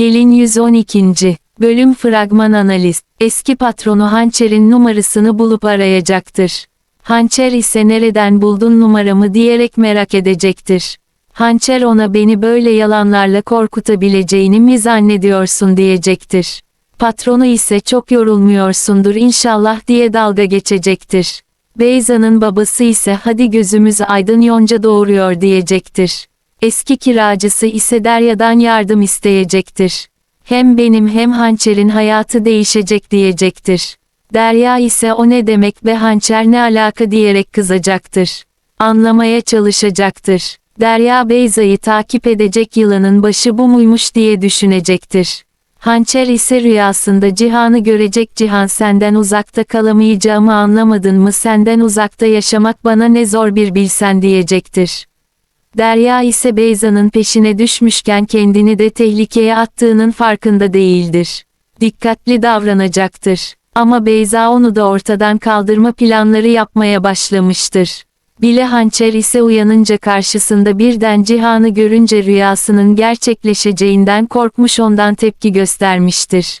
Gelin 112. Bölüm fragman analiz. Eski patronu Hançer'in numarasını bulup arayacaktır. Hançer ise nereden buldun numaramı diyerek merak edecektir. Hançer ona beni böyle yalanlarla korkutabileceğini mi zannediyorsun diyecektir. Patronu ise çok yorulmuyorsundur inşallah diye dalga geçecektir. Beyza'nın babası ise hadi gözümüz aydın yonca doğuruyor diyecektir. Eski kiracısı ise Derya'dan yardım isteyecektir. Hem benim hem hançerin hayatı değişecek diyecektir. Derya ise o ne demek be hançer ne alaka diyerek kızacaktır. Anlamaya çalışacaktır. Derya Beyza'yı takip edecek yılanın başı bu muymuş diye düşünecektir. Hançer ise rüyasında Cihan'ı görecek Cihan senden uzakta kalamayacağımı anlamadın mı senden uzakta yaşamak bana ne zor bir bilsen diyecektir. Derya ise Beyza'nın peşine düşmüşken kendini de tehlikeye attığının farkında değildir. Dikkatli davranacaktır. Ama Beyza onu da ortadan kaldırma planları yapmaya başlamıştır. Bile hançer ise uyanınca karşısında birden Cihan'ı görünce rüyasının gerçekleşeceğinden korkmuş ondan tepki göstermiştir.